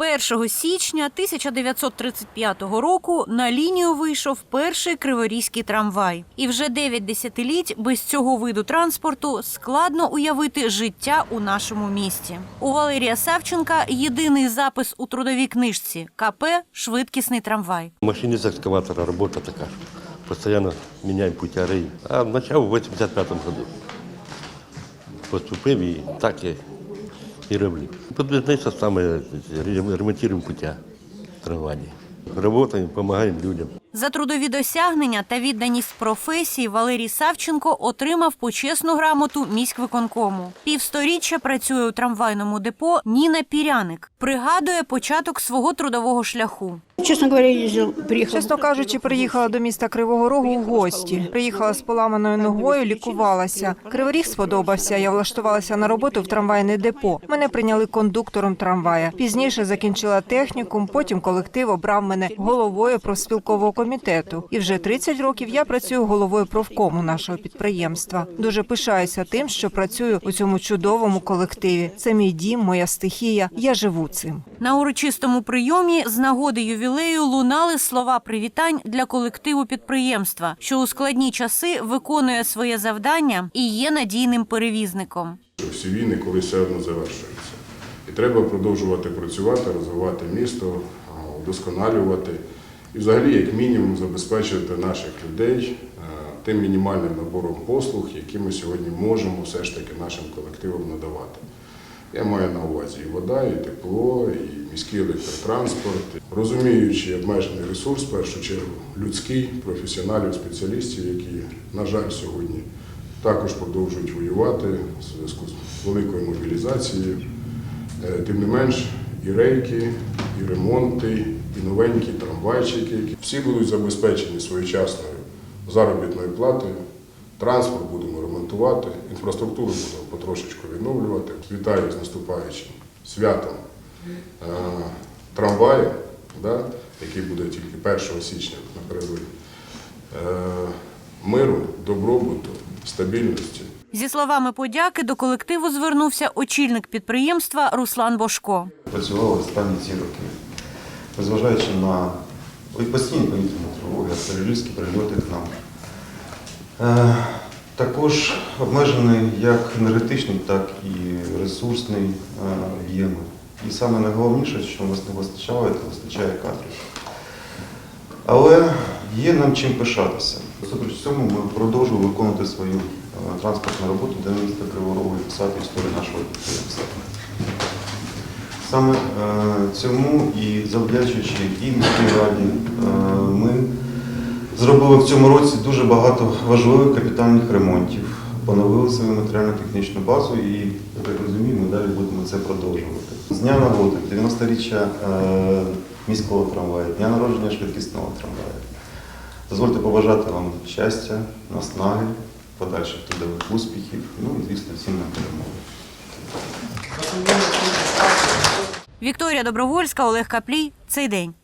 1 січня 1935 року на лінію вийшов перший криворізький трамвай. І вже 9 десятиліть без цього виду транспорту складно уявити життя у нашому місті. У Валерія Савченка єдиний запис у трудовій книжці КП Швидкісний трамвай. Машинист экскаватора, работа такая. Постоянно меняем путяры. А начал в 85 году. Поступив і так я і роблю. Подвижний саме ремонтуємо пуття трамваї. Работаємо, допомагаємо людям. За трудові досягнення та відданість професії Валерій Савченко отримав почесну грамоту міськвиконкому. Півсторіччя працює у трамвайному депо Ніна Піряник. Пригадує початок свого трудового шляху. Честно говоря. Чесно кажучи, приїхала до міста Кривого Рогу в гості. Приїхала з поламаною ногою, лікувалася. Кривий Ріг сподобався. Я влаштувалася на роботу в трамвайне депо. Мене прийняли кондуктором трамвая. Пізніше закінчила технікум. Потім колектив обрав мене головою профспілкового комітету. І вже 30 років я працюю головою профкому нашого підприємства. Дуже пишаюся тим, що працюю у цьому чудовому колективі. Це мій дім, моя стихія. Я живу цим. На урочистому прийомі з нагоди ювілею лунали слова привітань для колективу підприємства, що у складні часи виконує своє завдання і є надійним перевізником. Всі війни колись все одно завершуються. І треба продовжувати працювати, розвивати місто, удосконалювати і взагалі, як мінімум, забезпечити наших людей е, тим мінімальним набором послуг, які ми сьогодні можемо все ж таки нашим колективам надавати. Я маю на увазі і вода, і тепло, і міський електротранспорт, розуміючи обмежений ресурс, в першу чергу людський, професіоналів, спеціалістів, які, на жаль, сьогодні також продовжують воювати в зв'язку з великою мобілізацією. Е, Тим не менш, і рейки, і ремонти, і новенькі трамвайчики. Всі будуть забезпечені своєчасною заробітною платою. Транспорт будемо ремонтувати, інфраструктуру будемо потрошечку відновлювати. Вітаю з наступаючим святом трамваю, да, який буде тільки 1 січня напередодні. Е, миру, добробуту, стабільності. Зі словами подяки до колективу звернувся очільник підприємства Руслан Бошко. працювали останні ці роки. Незважаючи на постійні повітряні тривоги, артилерійські прильоти к нам. Е, також обмежений як енергетичний, так і ресурсний е, об'єми. І саме найголовніше, що нас не вистачало, це вистачає кадрів. Але є нам чим пишатися. Всупереч цьому ми продовжуємо виконувати свою транспортну роботу для міста Кривого Рогу і писати історію нашого. Саме е, цьому і завдячуючи і міській раді, е, ми зробили в цьому році дуже багато важливих капітальних ремонтів, поновили свою матеріально-технічну базу і, я так розумію, ми далі будемо це продовжувати. З дня нагоди, 90-річчя е, міського трамваю, дня народження швидкісного трамваю. Дозвольте побажати вам щастя, наснаги, подальших трудових успіхів, ну і, звісно, всім нам перемогу. Вікторія Добровольська, Олег Каплій. Цей день.